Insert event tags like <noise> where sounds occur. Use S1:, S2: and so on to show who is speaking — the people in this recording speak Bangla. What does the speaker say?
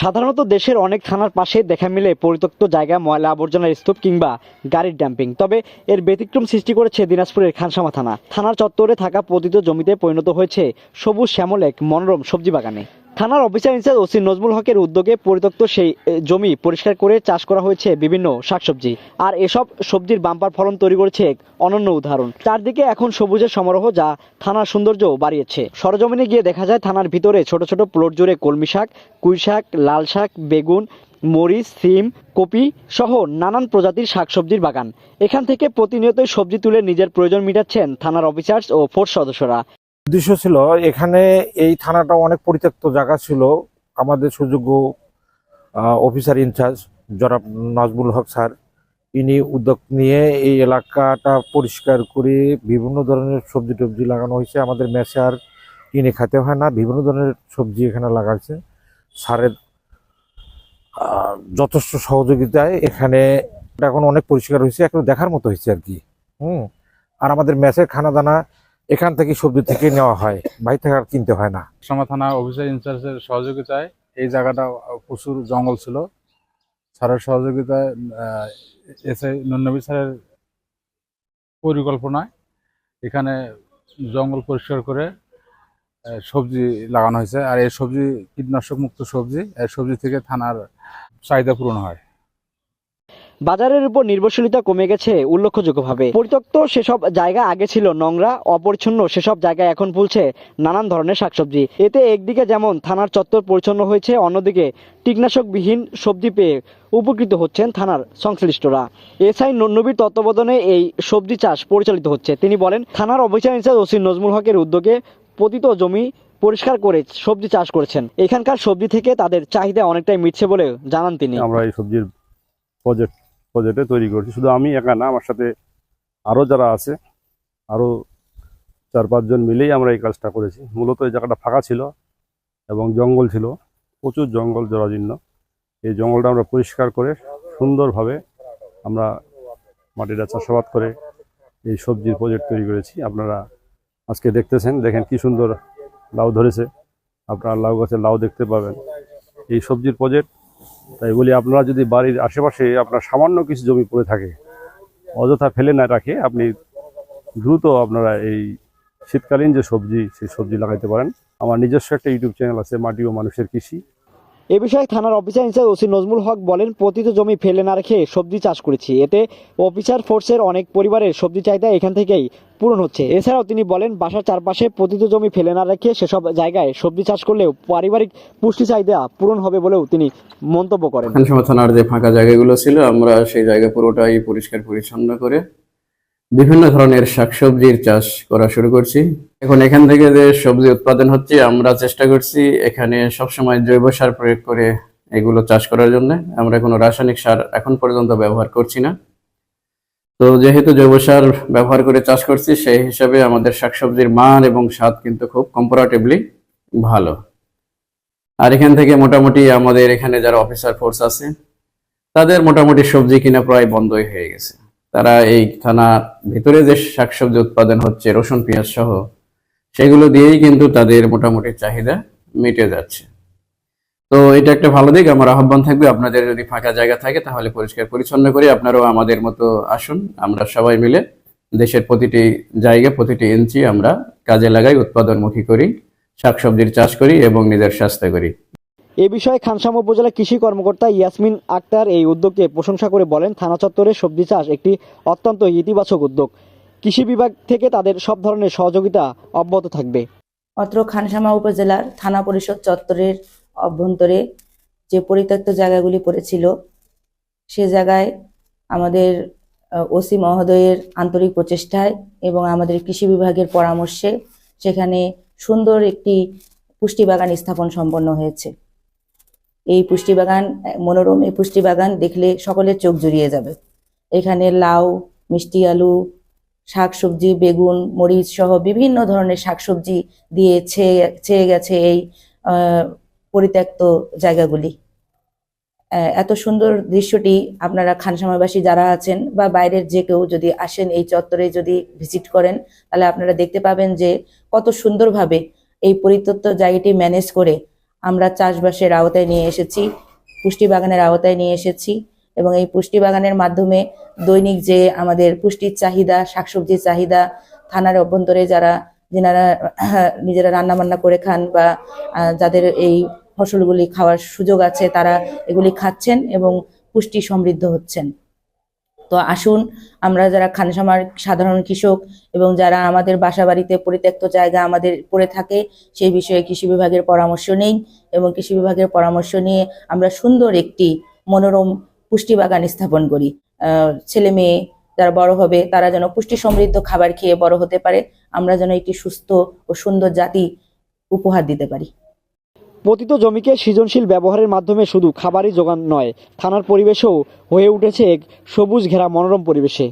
S1: সাধারণত দেশের অনেক থানার পাশে দেখা মিলে পরিত্যক্ত জায়গা, ময়লা আবর্জনার স্তূপ কিংবা গাড়ির ড্যাম্পিং তবে এর ব্যতিক্রম সৃষ্টি করেছে দিনাজপুরের খানসামা থানা। থানার চত্বরে থাকা পতিত জমিতে পরিণত হয়েছে সবুজ শ্যামল এক মনোরম সবজি বাগানে। থানার অফিসার ইনচার্জ ওসি নজমুল হকের উদ্যোগে পরিত্যক্ত সেই জমি পরিষ্কার করে চাষ করা হয়েছে বিভিন্ন শাকসবজি। আর এসব সবজির বাম্পার ফলন তৈরি করেছে এক অনন্য উদাহরণ। চারদিকে এখন সবুজের সমারোহ যা থানার সৌন্দর্য বাড়িয়েছে। সরজমিনে গিয়ে দেখা যায় থানার ভিতরে ছোট ছোট প্লট জুড়ে কলমি শাক, কুই শাক, লাল শাক, বেগুন, মরিচ, সিম, কপি সহ নানান প্রজাতির শাকসবজির বাগান। এখান থেকে প্রতিনিয়তই সবজি তুলে নিজের প্রয়োজন মিটাচ্ছেন থানার অফিসার্স ও ফোর্স সদস্যরা।
S2: উদ্দেশ্য ছিল, এখানে এই থানাটা অনেক পরিত্যক্ত জায়গা ছিল। আমাদের সুযোগ্য অফিসার ইনচার্জ জনাব নাজমুল হক স্যার, ইনি উদ্যোগ নিয়ে এই এলাকাটা পরিষ্কার করে বিভিন্ন ধরনের সবজি টবজি লাগানো হয়েছে। আমাদের মেসে আর কিনে খেতে হয় না, বিভিন্ন ধরনের সবজি এখানে লাগাচ্ছে সারের যথেষ্ট সহযোগিতায় এখানে এখন অনেক পরিষ্কার হয়েছে এখন দেখার মতো হয়েছে আর কি। হুম, আর আমাদের মেসের খানা দানা এখান থেকে সবজি থেকে নেওয়া হয় বাইরে থেকে আর কিনতে হয় না।
S3: সমা থানা অফিসার ইনচার্জের সহযোগিতায় এই জায়গাটা প্রচুর জঙ্গল ছিল। স্যারের সহযোগিতায় এসে নুনবী স্যারের পরিকল্পনায় এখানে জঙ্গল পরিষ্কার করে সবজি লাগানো হয়েছে। আর এই সবজি কীটনাশক মুক্ত সবজি, এই সবজি থেকে থানার চাহিদা পূরণ হয়।
S1: বাজারের উপর নির্ভরশীলতা কমে গেছে উল্লেখযোগ্যভাবে। পরিত্যক্ত সেসব জায়গা আগে ছিল নোংরা, অপরিচ্ছন্ন সেসব জায়গায় এখন ফুলছে নানান ধরনের শাকসবজি। এতে একদিকে যেমন থানার চত্বর পরিচ্ছন্ন হয়েছে, অন্যদিকে কীটনাশকবিহীন সবজি পেয়ে উপকৃত হচ্ছেন থানার সংশ্লিষ্টরা। এসআই নন্নবীর তত্ত্বাবধানে এই সবজি চাষ পরিচালিত হচ্ছে। তিনি বলেন, থানার অফিসার ইনচার্জ ওসি নজমুল হকের উদ্যোগে পতিত জমি পরিষ্কার করে সবজি চাষ করেছেন। এখানকার সবজি থেকে তাদের চাহিদা অনেকটাই মিটছে বলে জানান তিনি।
S4: আমরা এই সবজির প্রজেক্ট প্রজেক্টে তৈরি করছি। শুধু আমি একা না, আমার সাথে আরও যারা আছে আরও চার পাঁচজন মিলেই আমরা এই কাজটা করেছি। মূলত এই জায়গাটা ফাঁকা ছিল এবং জঙ্গল ছিল, প্রচুর জঙ্গল জরাজীর্ণ এই জঙ্গলটা আমরা পরিষ্কার করে সুন্দরভাবে আমরা মাটিটা চাষাবাদ করে এই সবজির প্রজেক্ট তৈরি করেছি। আপনারা আজকে দেখতেছেন, দেখেন কি সুন্দর লাউ ধরেছে। আপনারা লাউ গাছে লাউ দেখতে পাবেন। এই সবজির প্রজেক্ট তাই বলি, আপনারা যদি বাড়ির আশেপাশে আপনার সামান্য কিছু জমি পড়ে থাকে, অযথা ফেলে না রাখে আপনি দ্রুত আপনারা এই শীতকালীন যে সবজি, সেই সবজি লাগাইতে পারেন। আমার নিজস্ব একটা ইউটিউব চ্যানেল আছে, মাটি ও মানুষের কৃষি।
S1: এ বিষয়ে থানার officer incharge OC Nazmul Haque বলেন, পতিত জমি ফেলে না রেখে সবজি চাষ করেছি। এতে অফিসার ফোর্সের অনেক পরিবারের সবজি চাহিদা এখান থেকেই পূরণ হচ্ছে। এছাড়াও তিনি বলেন, বাসার চারপাশে পতিত জমি ফেলে না রেখে সেসব জায়গায় সবজি চাষ করলেও পারিবারিক পুষ্টি চাহিদা পূরণ হবে বলেও তিনি মন্তব্য করেন।
S5: থানার যে ফাঁকা জায়গাগুলো ছিল, আমরা সেই জায়গা পুরোটাই পরিষ্কার পরিচ্ছন্ন করে বিভিন্ন ধরনের শাকসবজির চাষ করা শুরু করছি। এখন এখান থেকে যে সবজি উৎপাদন হচ্ছে, আমরা চেষ্টা করছি এখানে সবসময় জৈব সার প্রয়োগ করে এগুলো চাষ করার জন্য। আমরা কোনো রাসায়নিক সার এখন পর্যন্ত ব্যবহার করছি না। তো যেহেতু জৈব সার ব্যবহার করে চাষ করছি, সেই হিসাবে আমাদের শাকসবজির মান এবং স্বাদ কিন্তু খুব কম্পারেটিভলি ভালো। আর এখান থেকে মোটামুটি আমাদের এখানে যারা অফিসার ফোর্স আছে, তাদের মোটামুটি সবজি কিনা প্রায় বন্ধই হয়ে গেছে। তারা এই থানার ভিতরে যে শাকসবজি উৎপাদন হচ্ছে, রসুন, পেঁয়াজ সহ, সেগুলো দিয়েই কিন্তু তাদের মোটামুটি চাহিদা মিটে যাচ্ছে। তো এটা একটা ভালো দিক, আমার আহ্বান থাকবে আপনাদের যদি ফাঁকা জায়গা থাকে তাহলে পরিষ্কার পরিচ্ছন্ন করে আপনারাও আমাদের মতো আসুন। আমরা সবাই মিলে দেশের প্রতিটি জায়গা প্রতিটি ইঞ্চি আমরা কাজে লাগাই, উৎপাদনমুখী করি, শাকসবজির চাষ করি এবং নিজের স্বাস্থ্য করি।
S1: এ বিষয়ে খানসামা উপজেলা কৃষি কর্মকর্তা ইয়াসমিন আক্তার এই উদ্যোগকে প্রশংসা করে বলেন, থানা চত্বরে সবজি চাষ একটি অত্যন্ত ইতিবাচক উদ্যোগ। কৃষি বিভাগ থেকে তাদের সব ধরনের সহযোগিতা অব্যাহত থাকবে।
S6: অত্র খানসামা উপজেলার থানা পরিষদ চত্বরের অভ্যন্তরে যে পরিত্যক্ত জায়গাগুলি পড়েছিল, সে জায়গায় আমাদের ওসি মহোদয়ের আন্তরিক প্রচেষ্টায় এবং আমাদের কৃষি বিভাগের পরামর্শে সেখানে সুন্দর একটি পুষ্টি বাগান স্থাপন সম্পন্ন হয়েছে। এই পুষ্টি বাগান, মনোরম এই পুষ্টি বাগান দেখলে সকলের চোখ জুড়িয়ে যাবে। এখানে লাউ, মিষ্টি আলু, শাকসবজি, বেগুন, মরিচ সহ বিভিন্ন ধরনের শাকসবজি দিয়ে ছেয়ে ছেয়ে গেছে এই পরিত্যক্ত জায়গাগুলি। এত সুন্দর দৃশ্যটি আপনারা খানসামাবাসী যারা আছেন বা বাইরের যে কেউ যদি আসেন এই চত্বরে যদি ভিজিট করেন, তাহলে আপনারা দেখতে পাবেন যে কত সুন্দরভাবে এই পরিত্যক্ত জায়গাটি ম্যানেজ করে আমরা চাষবাসের আওতায় নিয়ে এসেছি পুষ্টি বাগানের আওতায় নিয়ে এসেছি এবং এই পুষ্টি বাগানের মাধ্যমে দৈনিক যে আমাদের পুষ্টির চাহিদা, শাকসবজির চাহিদা, থানার অভ্যন্তরে যারা, যেনারা <clears throat> নিজেরা রান্না বান্না করে খান বা যাদের এই ফসলগুলি খাওয়ার সুযোগ আছে, তারা এগুলি খাচ্ছেন এবং পুষ্টি সমৃদ্ধ হচ্ছেন। তো আসুন আমরা যারা খানসামার সাধারণ কৃষক এবং যারা আমাদের বাসা বাড়িতে পরিত্যক্ত জায়গা আমাদের পড়ে থাকে, সেই বিষয়ে কৃষি বিভাগের পরামর্শ নেই এবং কৃষি বিভাগের পরামর্শ নিয়ে আমরা সুন্দর একটি মনোরম পুষ্টি বাগান স্থাপন করি। ছেলে মেয়ে যারা বড় হবে, তারা যেন পুষ্টি সমৃদ্ধ খাবার খেয়ে বড় হতে পারে। আমরা যেন একটি সুস্থ ও সুন্দর জাতি উপহার দিতে পারি।
S1: পতিত জমিকে সৃজনশীল ব্যবহারের মাধ্যমে শুধু খাবারই জোগান নয়, থানার পরিবেশও হয়ে উঠেছে এক সবুজ ঘেরা মনোরম পরিবেশে।